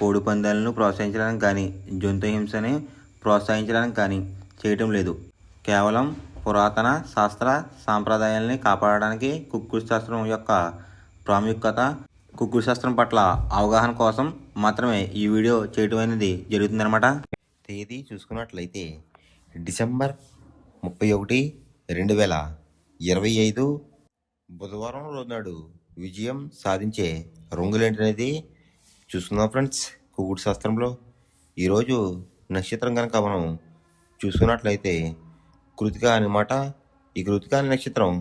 కోడి పందాలను ప్రోత్సహించడానికి కానీ జంతు హింసని ప్రోత్సహించడానికి కానీ చేయటం లేదు. కేవలం పురాతన శాస్త్ర సాంప్రదాయాల్ని కాపాడడానికి కుక్కుడు శాస్త్రం యొక్క ప్రాముఖ్యత కుక్కుడు శాస్త్రం పట్ల అవగాహన కోసం మాత్రమే ఈ వీడియో చేయటం అనేది జరుగుతుందన్నమాట. తేదీ చూసుకున్నట్లయితే డిసెంబర్ ముప్పై ఒకటి రెండు వేల ఇరవై ఐదు బుధవారం రోజు నాడు విజయం సాధించే రంగులేంటనేది చూసుకుందాం ఫ్రెండ్స్. కుగుడు శాస్త్రంలో ఈరోజు నక్షత్రం కనుక మనం చూసుకున్నట్లయితే కృతిక అనమాట ఈ కృతిక అనే నక్షత్రం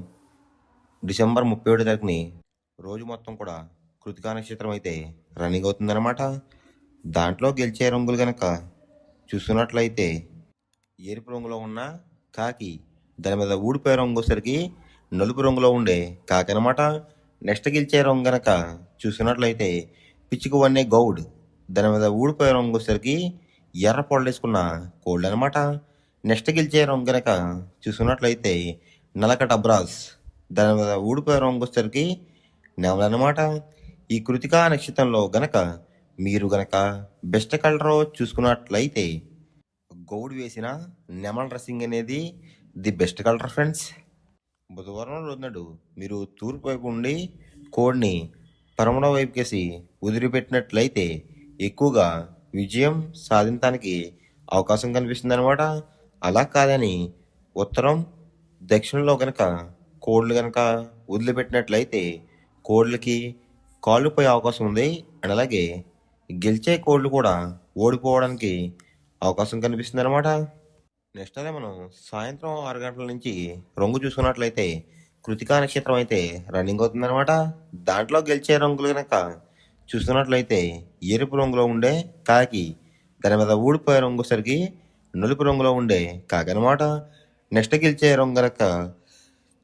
డిసెంబర్ ముప్పై ఏడు తారీఖుని రోజు మొత్తం కూడా కృతికా నక్షత్రం అయితే రన్నింగ్ అవుతుందన్నమాట. దాంట్లో గెలిచే రంగులు కనుక చూసుకున్నట్లయితే ఎరుపు రంగులో ఉన్న కాకి దాని మీద ఊడిపోయే రంగు వచ్చేసరికి నలుపు రంగులో ఉండే కాకి అనమాట నెక్స్ట్ గెలిచే రంగు గనక చూసినట్లయితే పిచ్చుకువన్నే గౌడ్. దాని మీద ఊడిపోయే రంగు వచ్చేసరికి ఎర్ర పొడలేసుకున్న కోల్డ్ అనమాట నెక్స్ట్ గెలిచే రంగు గనక చూసుకున్నట్లయితే నలకట అబ్రాస్. దాని మీద ఊడిపోయే రంగు వచ్చేసరికి నెమలనమాట. ఈ కృతికా నక్షత్రంలో గనక మీరు గనక బెస్ట్ కలర్ చూసుకున్నట్లయితే గౌడ్ వేసిన నెమల డ్రెస్సింగ్ అనేది ది బెస్ట్ కలర్ ఫ్రెండ్స్. బుధవారం రోజునాడు మీరు తూర్పు వైపు ఉండి కోడ్ని పరమణ వైపుకేసి ఉదిరిపెట్టినట్లయితే ఎక్కువగా విజయం సాధించడానికి అవకాశం కనిపిస్తుందన్నమాట. అలా కాదని ఉత్తరం దక్షిణంలో కనుక కోళ్ళు కనుక వదిలిపెట్టినట్లయితే కోళ్ళకి కాళ్ళుపోయే అవకాశం ఉంది. అండ్ అలాగే గెలిచే కోళ్ళు కూడా ఓడిపోవడానికి అవకాశం కనిపిస్తుంది అనమాట నెక్స్ట్ అదే మనం సాయంత్రం ఆరు గంటల నుంచి రంగు చూసుకున్నట్లయితే కృతికా నక్షత్రం అయితే రన్నింగ్ అవుతుందన్నమాట. దాంట్లో గెలిచే రంగులు కనుక చూసుకున్నట్లయితే ఎరుపు రంగులో ఉండే కాకి దాని మీద ఊడిపోయే రంగు సరికి నలుపు రంగులో ఉండే కాకి అనమాట నెక్స్ట్ గెలిచే రంగు కనుక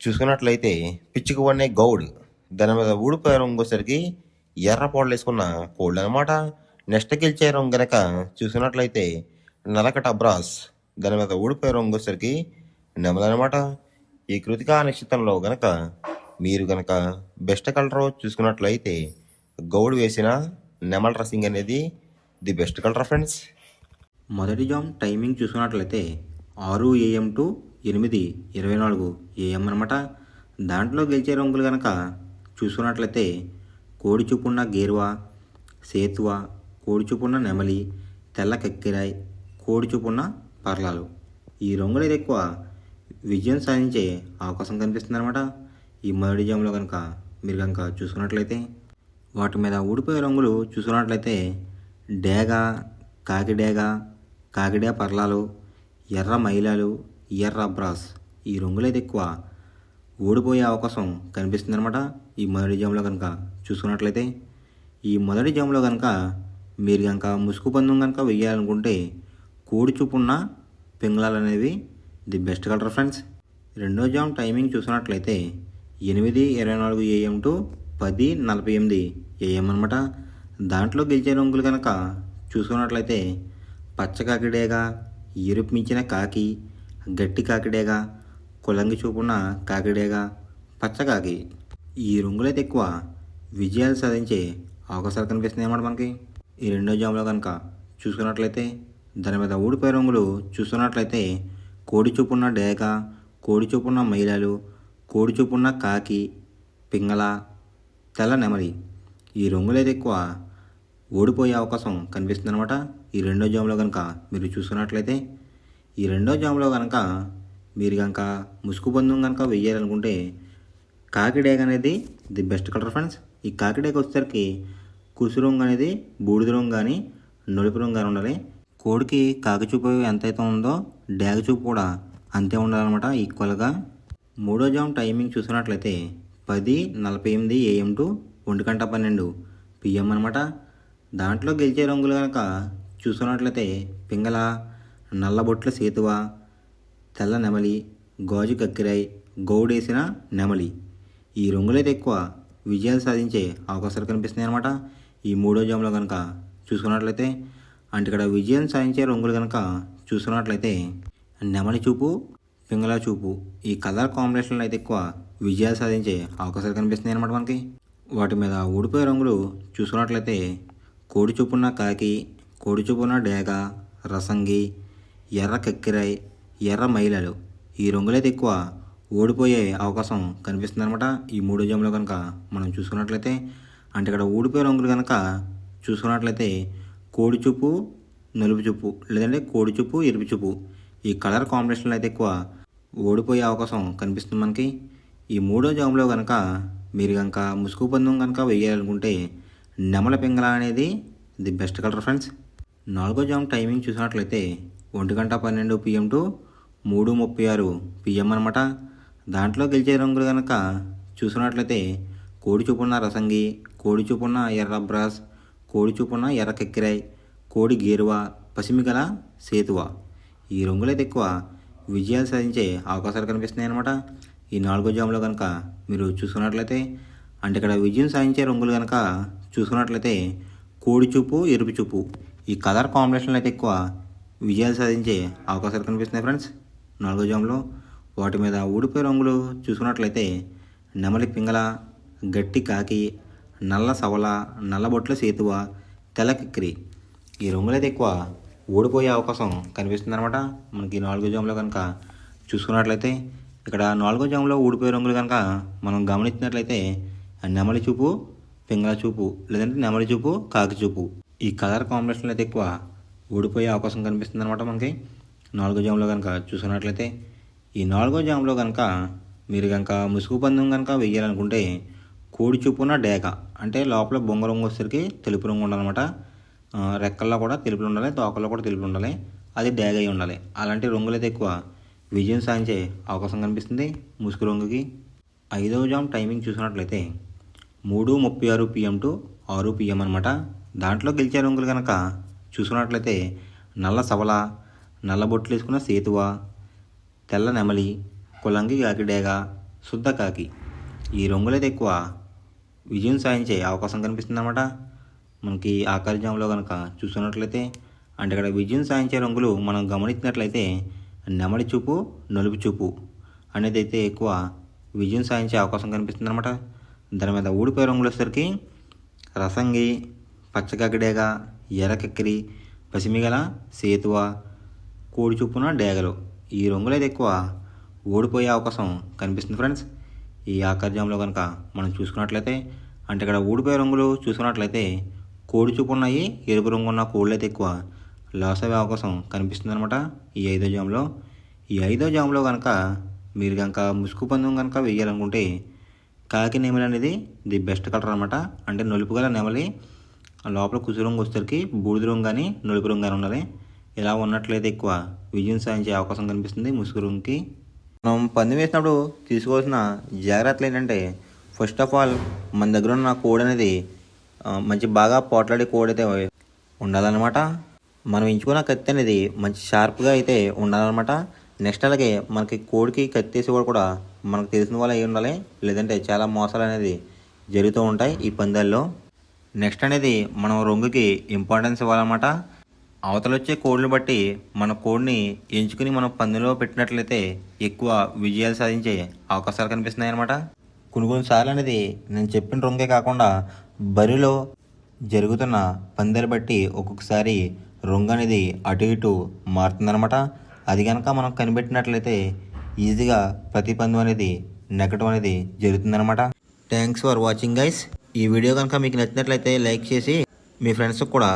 చూసుకున్నట్లయితే పిచ్చుకు పడిన గౌడ్ దాని మీద ఊడిపోయే రంగు సరికి ఎర్ర పొడలు వేసుకున్న కోళ్ళు అనమాట నెక్స్ట్ గెలిచే రంగు కనుక చూసుకున్నట్లయితే నలకట అబ్రాస్ దాని మీద ఊడిపోయే రంగు వచ్చేసరికి నెమలనమాట ఈ కృతికా నక్షత్రంలో గనక మీరు గనక బెస్ట్ కలర్ చూసుకున్నట్లయితే గౌడ్ వేసిన నెమల డ్రెస్సింగ్ అనేది ది బెస్ట్ కలర్ ఫ్రెండ్స్. మొదటి జామ్ టైమింగ్ చూసుకున్నట్లయితే ఆరు ఏఎం టు ఎనిమిది ఇరవై నాలుగు ఏఎం అనమాట దాంట్లో గెలిచే రంగులు కనుక చూసుకున్నట్లయితే కోడి చూపున్న గేరువా సేతువ కోడి చూపున్న నెమలి తెల్ల కక్కిరాయ్ కోడి చూపున్న పర్లాలు. ఈ రంగులు ఎక్కువ విజయం సాధించే అవకాశం కనిపిస్తుంది అనమాట ఈ మొదటి జామ్లో కనుక మీరు కనుక చూసుకున్నట్లయితే వాటి మీద ఊడిపోయే రంగులు చూసుకున్నట్లయితే డేగ కాకిడేగ కాకిడే పర్లాలు ఎర్ర మైలాలు ఎర్ర బ్రాస్ ఈ రంగులైతే ఎక్కువ ఓడిపోయే అవకాశం కనిపిస్తుంది అనమాట ఈ మొదటి జామ్లో కనుక చూసుకున్నట్లయితే. ఈ మొదటి జామ్లో కనుక మీరు కనుక ముసుగు పందం కనుక వెయ్యాలనుకుంటే కోడి చూపున్న పింగళాలు అనేవి ది బెస్ట్ కలర్ ఫ్రెండ్స్. రెండో జామ్ టైమింగ్ చూసినట్లయితే ఎనిమిది ఇరవై నాలుగు ఏఎం టు పది నలభై ఎనిమిది ఏఎం అనమాట దాంట్లో గెలిచే రంగులు కనుక చూసుకున్నట్లయితే పచ్చ కాకిడేగా ఎరుపు మించిన కాకి గట్టి కాకిడేగా కులంగి చూపున్న కాకిడేగా పచ్చకాకి ఈ రంగులైతే ఎక్కువ విజయాలు సాధించే అవకాశాలు కనిపిస్తున్నాయి అన్నమాట మనకి. ఈ రెండో జామ్లో కనుక చూసుకున్నట్లయితే దాని మీద ఊడిపోయే రంగులు చూసుకున్నట్లయితే కోడి చూపున్న డేగ కోడి చూపున్న మహిళలు కోడి చూపున్న కాకి పింగళ తెల్ల నెమలి. ఈ రంగులైతే ఎక్కువ ఓడిపోయే అవకాశం కనిపిస్తుంది అనమాట ఈ రెండో జామ్లో కనుక మీరు చూసుకున్నట్లయితే ఈ రెండో జామ్లో కనుక మీరు కనుక ముసుగు బంధం కనుక వెయ్యాలనుకుంటే కాకిడేగ అనేది ది బెస్ట్ కలర్ ఫ్రెండ్స్. ఈ కాకిడేగ వచ్చేసరికి కుసు అనేది బూడిద రంగు కానీ నలుపు రంగు కానీ ఉండాలి. కోడికి కాకచూపు ఎంతైతే ఉందో డేగచూపు కూడా అంతే ఉండాలన్నమాట ఈక్వల్గా మూడో జామ్ టైమింగ్ చూసుకున్నట్లయితే పది నలభై ఎనిమిది ఏఎం టు ఒంటి గంట పన్నెండు పిఎం అనమాట దాంట్లో గెలిచే రంగులు కనుక చూసుకున్నట్లయితే పింగళ నల్లబొట్ల సేతువ తెల్ల నెమలి గాజు కక్కిరాయ్ గౌడేసిన నెమలి. ఈ రంగులైతే ఎక్కువ విజయాలు సాధించే అవకాశాలు కనిపిస్తున్నాయి అనమాట ఈ మూడో జామ్లో కనుక చూసుకున్నట్లయితే అంటే ఇక్కడ విజయం సాధించే రంగులు కనుక చూసుకున్నట్లయితే నెమలి చూపు పింగళ చూపు ఈ కలర్ కాంబినేషన్లో అయితే ఎక్కువ విజయాలు సాధించే అవకాశాలు కనిపిస్తున్నాయి అనమాట మనకి. వాటి మీద ఊడిపోయే రంగులు చూసుకున్నట్లయితే కోడి చూపున్న కాకి కోడి చూపున్న డేగ రసంగి ఎర్ర కక్కిరాయి ఎర్ర మైలలు ఈ రంగులైతే ఎక్కువ ఓడిపోయే అవకాశం కనిపిస్తుంది అనమాట ఈ మూడు జంలో కనుక మనం చూసుకున్నట్లయితే. అంటే ఇక్కడ ఊడిపోయే రంగులు కనుక చూసుకున్నట్లయితే కోడి చూపు నలుపు చూపు లేదంటే కోడి చూపు ఎరుపు చూపు. ఈ కలర్ కాంబినేషన్లో అయితే ఎక్కువ ఓడిపోయే అవకాశం కనిపిస్తుంది మనకి. ఈ మూడో జాములో కనుక మీరు కనుక ముసుగు పందం కనుక వేయాలనుకుంటే నెమల పింగళ అనేది ది బెస్ట్ కలర్ ఫ్రెండ్స్. నాలుగో జామ్ టైమింగ్ చూసినట్లయితే ఒంటి గంట పన్నెండు పిఎం టు మూడు ముప్పై ఆరు పిఎం అనమాట దాంట్లో గెలిచే రంగులు కనుక చూసినట్లయితే కోడి చూపున్న రసంగి కోడి చూపున్న ఎర్ర బ్రాస్ కోడి చూపున ఎర్ర కెక్కిరాయ్ కోడి గేరువ పసిమిగల సేతువ. ఈ రంగులైతే ఎక్కువ విజయాలు సాధించే అవకాశాలు కనిపిస్తున్నాయి అనమాట ఈ నాలుగో జాములో కనుక మీరు చూసుకున్నట్లయితే అంటే ఇక్కడ విజయం సాధించే రంగులు కనుక చూసుకున్నట్లయితే కోడి చూపు ఎరుపు చూపు. ఈ కలర్ కాంబినేషన్లు అయితే ఎక్కువ. విజయాలు సాధించే అవకాశాలు కనిపిస్తున్నాయి ఫ్రెండ్స్. నాలుగో జాములో వాటి మీద ఊడిపోయే రంగులు చూసుకున్నట్లయితే నెమలి పింగళ గట్టి కాకి నల్ల సవల నల్లబొట్ల సేతువ తెల్ల కిక్కిరి ఈ రంగులైతే ఎక్కువ ఓడిపోయే అవకాశం కనిపిస్తుంది అనమాట మనకి నాలుగో జామ్లో కనుక చూసుకున్నట్లయితే ఇక్కడ నాలుగో జాములో ఊడిపోయే రంగులు కనుక మనం గమనించినట్లయితే నెమలి చూపు పింగళ చూపు లేదంటే నెమలి చూపు కాకి చూపు. ఈ కలర్ కాంబినేషన్లో అయితే ఎక్కువ ఓడిపోయే అవకాశం కనిపిస్తుంది అనమాట మనకి. నాలుగో జామ్లో కనుక చూసుకున్నట్లయితే ఈ నాలుగో జామ్లో కనుక మీరు కనుక ముసుగు పందెం కనుక వెయ్యాలనుకుంటే కోడి చూపున డేగ. అంటే లోపల బొంగ రంగు వచ్చేసరికి తెలుపు రంగు ఉండాలన్నమాట. రెక్కల్లో కూడా తెలుపులు ఉండాలి తోకల్లో కూడా తెలుపులు ఉండాలి. అది డేగ అయి ఉండాలి. అలాంటి రంగులైతే ఎక్కువ విజయం సాధించే అవకాశం కనిపిస్తుంది ముసుగు రంగుకి. ఐదవ జామ్ టైమింగ్ చూసినట్లయితే మూడు ముప్పై ఆరు పిఎం టు ఆరు పిఎం అనమాట దాంట్లో గెలిచే రంగులు కనుక చూసుకున్నట్లయితే నల్ల సవల నల్ల బొట్లు వేసుకున్న సేతువ తెల్ల నెమలి కులంగి కాకి డేగ శుద్ధ కాకి. ఈ రంగులైతే ఎక్కువ విజయం సాధించే అవకాశం కనిపిస్తుంది అనమాట మనకి ఆకారజాములో కనుక చూసుకున్నట్లయితే అంటే ఇక్కడ విజయం సాధించే రంగులు మనం గమనించినట్లయితే నెమలి చూపు నలుపు చూపు అనేది అయితే ఎక్కువ విజయం సాధించే అవకాశం కనిపిస్తుంది అనమాట దాని మీద ఊడిపోయే రంగులు వచ్చేసరికి రసంగి పచ్చగగ్గడేగ ఎర్రకక్కిరి పసిమిగల సేతువ కోడి చూపున డేగలు ఈ రంగులు అయితే ఎక్కువ ఓడిపోయే అవకాశం కనిపిస్తుంది ఫ్రెండ్స్. ఈ ఆకర్జంలో కనుక మనం చూసుకున్నట్లయితే అంటే ఇక్కడ ఊడిపోయే రంగులు చూసుకున్నట్లయితే కోడి చూపు ఉన్నాయి ఎరుపు రంగు ఉన్న కోళ్ళు అయితే ఎక్కువ లాస్ అయ్యే అవకాశం కనిపిస్తుంది అనమాట ఈ ఐదో జామ్లో. ఈ ఐదో జామ్లో కనుక మీరు కనుక ముసుగు పందెం కనుక వేయాలనుకుంటే కాకి నెమలి అనేది ది బెస్ట్ కలర్ అనమాట అంటే నలుపు గల నెమలి లోపల కుసురంగు వచ్చేసరికి బూడిద రంగు కానీ నలుపు రంగు కానీ ఉండాలి ఇలా ఉన్నట్లయితే ఎక్కువ విజయం సాధించే అవకాశం కనిపిస్తుంది ముసుగు రంగుకి. మనం పంది వేసినప్పుడు తీసుకోవాల్సిన జాగ్రత్తలు ఏంటంటే ఫస్ట్ ఆఫ్ ఆల్ మన దగ్గర ఉన్న కోడ్ అనేది మంచి బాగా పోట్లాడే కోడ్ అయితే ఉండాలన్నమాట. మనం ఎంచుకున్న కత్తి అనేది మంచి షార్ప్గా అయితే ఉండాలన్నమాట. నెక్స్ట్ అలాగే మనకి కోడికి కత్తి వేసేవాడు కూడా మనకు తెలిసిన వాళ్ళు అయి ఉండాలి. లేదంటే చాలా మోసాలు అనేది జరుగుతూ ఉంటాయి ఈ పందాల్లో. నెక్స్ట్ అనేది మనం రంగుకి ఇంపార్టెన్స్ ఇవ్వాలన్నమాట. అవతలొచ్చే కోడ్లు కోడ్ని బట్టి మన కోడ్ని ఎంచుకుని మనం పందెంలో పెట్టినట్లయితే ఎక్కువ విజయాలు సాధించే అవకాశాలు కనిపిస్తున్నాయి అనమాట కొన్ని కొన్నిసార్లు అనేది నేను చెప్పిన రొంగే కాకుండా బరిలో జరుగుతున్న పందెలు బట్టి ఒక్కొక్కసారి రంగు అనేది అటు ఇటు మారుతుందనమాట అది కనుక మనం కనిపెట్టినట్లయితే ఈజీగా ప్రతి పందెం అనేది నెగ్గడం అనేది జరుగుతుందనమాట థ్యాంక్స్ ఫర్ వాచింగ్ గైస్ ఈ వీడియో కనుక మీకు నచ్చినట్లయితే లైక్ చేసి మీ ఫ్రెండ్స్కి కూడా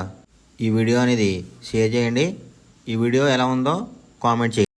ఈ వీడియో అనేది షేర్ చేయండి. ఈ వీడియో ఎలా ఉందో కామెంట్ చేయండి.